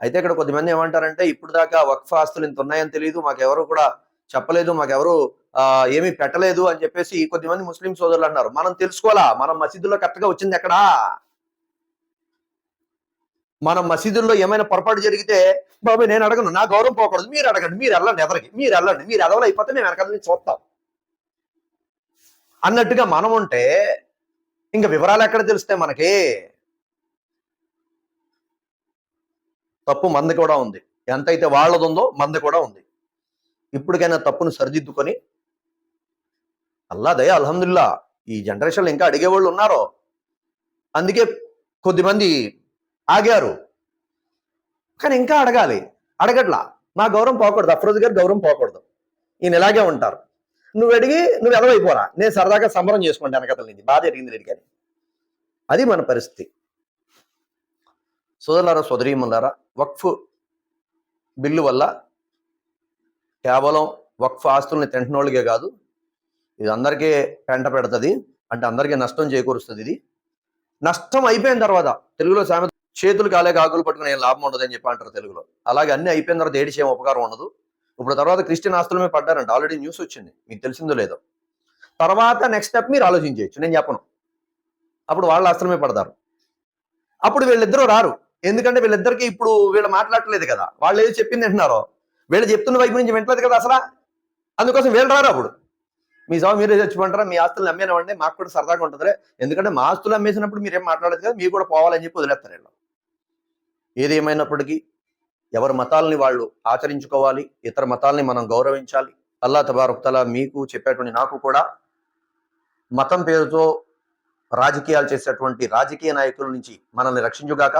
అయితే ఇక్కడ కొద్దిమంది ఏమంటారంటే ఇప్పుడు దాకా వక్ఫ్ ఆస్తులు ఇంత ఉన్నాయని తెలియదు మాకెవరు కూడా చెప్పలేదు మాకెవరు ఆ, ఏమీ పెట్టలేదు అని చెప్పేసి కొద్దిమంది ముస్లిం సోదరులు అన్నారు. మనం తెలుసుకోవాలా? మనం మసీదులో కరెక్ట్గా వచ్చింది ఎక్కడా? మనం మసీదుల్లో ఏమైనా పొరపాటు జరిగితే బాబు నేను అడగను నా గౌరవం పోకూడదు మీరు అడగండి మీరు వెళ్ళండి ఎవరికి మీరు వెళ్ళండి మీరు ఎదవలు అయిపోతే మేము వెనకాల నుంచి చూస్తాం. అన్నట్టుగా మనం ఉంటే ఇంకా వివరాలు ఎక్కడ తెలుస్తాయి మనకి? తప్పు మంది కూడా ఉంది. ఎంతైతే వాళ్ళది ఉందో మంది కూడా ఉంది. ఇప్పటికైనా తప్పును సరిదిద్దుకొని అల్లా దయ అల్హమ్దుల్లా ఈ జనరేషన్లో ఇంకా అడిగేవాళ్ళు ఉన్నారో అందుకే కొద్దిమంది ఆగారు. కానీ ఇంకా అడగాలి. అడగట్లా. మా గౌరవం పోకూడదు అఫ్రోజ్ గారు గౌరవం పోకూడదు. ఈయన ఇలాగే ఉంటారు. నువ్వు అడిగి నువ్వు ఎదవైపోరా. నేను సరదాగా సంబరం చేసుకుంటాను వెనకతల నుంచి బాగా జరిగింది లేదు కానీ అది మన పరిస్థితి. సోదరులారా సోదరీములారా వక్ఫ్ బిల్లు వల్ల కేవలం వక్ఫ్ ఆస్తుల్ని తింటున్నోళ్ళకే కాదు ఇది అందరికీ పెంట పెడుతుంది. అంటే అందరికీ నష్టం చేకూరుస్తుంది ఇది. నష్టం అయిపోయిన తర్వాత తెలుగులో సామెత చేతులు కాలే ఆకులు పట్టుకుని లాభం ఉండదు అని చెప్పి అంటారు తెలుగులో. అలాగే అన్ని అయిపోయిన తర్వాత ఏడిచి ఏం ఉపకారం ఉండదు. ఇప్పుడు తర్వాత క్రిస్టియన్ ఆస్తుల మీద పడ్డారంట ఆల్రెడీ న్యూస్ వచ్చింది. మీకు తెలిసిందో లేదో. తర్వాత నెక్స్ట్ స్టెప్ మీరు ఆలోచించవచ్చు నేను చెప్పను. అప్పుడు వాళ్ళ ఆస్తుల మీద పడతారు. అప్పుడు వీళ్ళిద్దరూ రారు. ఎందుకంటే వీళ్ళిద్దరికి ఇప్పుడు వీళ్ళు మాట్లాడట్లేదు కదా. వాళ్ళు ఏది చెప్పింది అంటున్నారో వీళ్ళు చెప్తున్న వైపు నుంచి వింటలేదు కదా అసలు. అందుకోసం వీళ్ళు రారు అప్పుడు. మీ సభ మీరే తెచ్చుకుంటారా? మీ ఆస్తులు అమ్మేనవండి మాకు కూడా సరదాగా ఉంటుందిలే. ఎందుకంటే మా ఆస్తులు అమ్మేసినప్పుడు మీరేం మాట్లాడదు కదా మీరు కూడా పోవాలని చెప్పి వదిలేస్తారు వీళ్ళు. ఏదేమైనప్పటికీ ఎవరి మతాలని వాళ్ళు ఆచరించుకోవాలి ఇతర మతాలని మనం గౌరవించాలి. అల్లా తబారుక్తల మీకు చెప్పేటువంటి నాకు కూడా మతం పేరుతో రాజకీయాలు చేసేటువంటి రాజకీయ నాయకుల నుంచి మనల్ని రక్షించుగాక